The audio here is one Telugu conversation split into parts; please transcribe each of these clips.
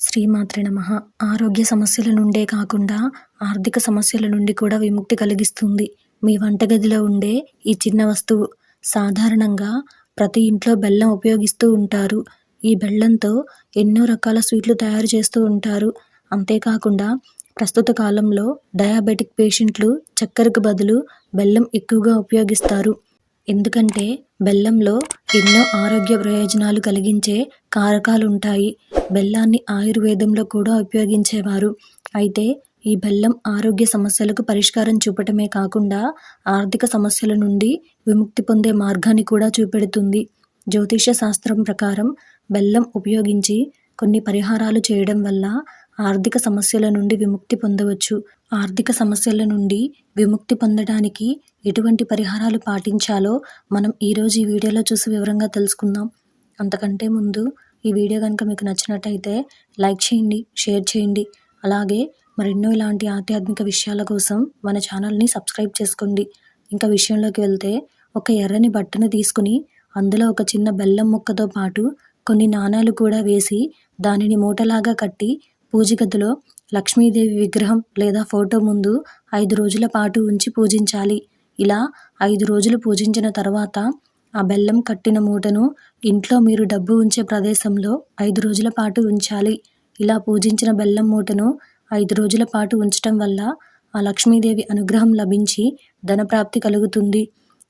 శ్రీమాత్రి నమ. ఆరోగ్య సమస్యల నుండే కాకుండా ఆర్థిక సమస్యల నుండి కూడా విముక్తి కలిగిస్తుంది. మీ వంటగదిలో ఉండే ఈ చిన్న వస్తువు సాధారణంగా ప్రతి ఇంట్లో బెల్లం ఉపయోగిస్తూ ఉంటారు. ఈ బెల్లంతో ఎన్నో రకాల స్వీట్లు తయారు చేస్తూ ఉంటారు. అంతేకాకుండా ప్రస్తుత కాలంలో డయాబెటిక్ పేషెంట్లు చక్కెరకు బదులు బెల్లం ఎక్కువగా ఉపయోగిస్తారు. ఎందుకంటే బెల్లంలో ఎన్నో ఆరోగ్య ప్రయోజనాలు కలిగించే కారకాలు ఉంటాయి బెల్లాన్ని ఆయుర్వేదంలో కూడా ఉపయోగించేవారు. అయితే ఈ బెల్లం ఆరోగ్య సమస్యలకు పరిష్కారం చూపటమే కాకుండా ఆర్థిక సమస్యల నుండి విముక్తి పొందే మార్గాన్ని కూడా చూపెడుతుంది. జ్యోతిష శాస్త్రం ప్రకారం బెల్లం ఉపయోగించి కొన్ని పరిహారాలు చేయడం వల్ల ఆర్థిక సమస్యల నుండి విముక్తి పొందవచ్చు. ఆర్థిక సమస్యల నుండి విముక్తి పొందడానికి ఎటువంటి పరిహారాలు పాటించాలో మనం ఈరోజు ఈ వీడియోలో చూసి వివరంగా తెలుసుకుందాం. అంతకంటే ముందు ఈ వీడియో కనుక మీకు నచ్చినట్టయితే లైక్ చేయండి షేర్ చేయండి. అలాగే మరెన్నో ఇలాంటి ఆధ్యాత్మిక విషయాల కోసం మన ఛానల్ని సబ్స్క్రైబ్ చేసుకోండి. ఇంకా విషయంలోకి వెళ్తే ఒక ఎర్రని బట్టను తీసుకుని అందులో ఒక చిన్న బెల్లం ముక్కతో పాటు కొన్ని నాణాలు కూడా వేసి దానిని మూటలాగా కట్టి పూజ గదిలో లక్ష్మీదేవి విగ్రహం లేదా ఫోటో ముందు ఐదు రోజుల పాటు ఉంచి పూజించాలి. ఇలా ఐదు రోజులు పూజించిన తర్వాత ఆ బెల్లం కట్టిన మూటను ఇంట్లో మీరు డబ్బు ఉంచే ప్రదేశంలో ఐదు రోజుల పాటు ఉంచాలి. ఇలా పూజించిన బెల్లం మూటను ఐదు రోజుల పాటు ఉంచటం వల్ల ఆ లక్ష్మీదేవి అనుగ్రహం లభించి ధనప్రాప్తి కలుగుతుంది.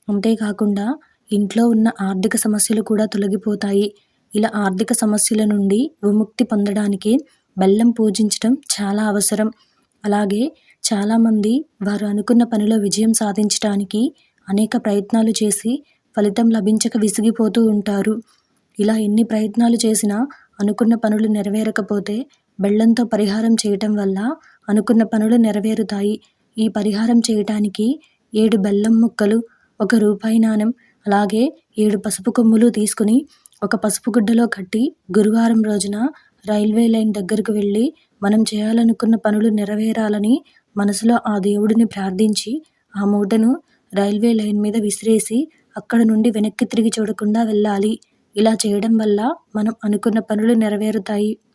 అంతేకాకుండా ఇంట్లో ఉన్న ఆర్థిక సమస్యలు కూడా తొలగిపోతాయి. ఇలా ఆర్థిక సమస్యల నుండి విముక్తి పొందడానికి బెల్లం పూజించడం చాలా అవసరం. అలాగే చాలామంది వారు అనుకున్న పనిలో విజయం సాధించడానికి అనేక ప్రయత్నాలు చేసి ఫలితం లభించక విసిగిపోతూ ఉంటారు. ఇలా ఎన్ని ప్రయత్నాలు చేసినా అనుకున్న పనులు నెరవేరకపోతే బెల్లంతో పరిహారం చేయటం వల్ల అనుకున్న పనులు నెరవేరుతాయి. ఈ పరిహారం చేయటానికి ఏడు బెల్లం ముక్కలు ఒక రూపాయి నాణం అలాగే ఏడు పసుపు కొమ్ములు తీసుకుని ఒక పసుపు గుడ్డలో కట్టి గురువారం రోజున రైల్వే లైన్ దగ్గరకు వెళ్ళి మనం చేయాలనుకున్న పనులు నెరవేరాలని మనసులో ఆ దేవుడిని ప్రార్థించి ఆ మూటను రైల్వే లైన్ మీద విసిరేసి అక్కడ నుండి వెనక్కి తిరిగి చూడకుండా వెళ్ళాలి. ఇలా చేయడం వల్ల మనం అనుకున్న పనులు నెరవేరుతాయి.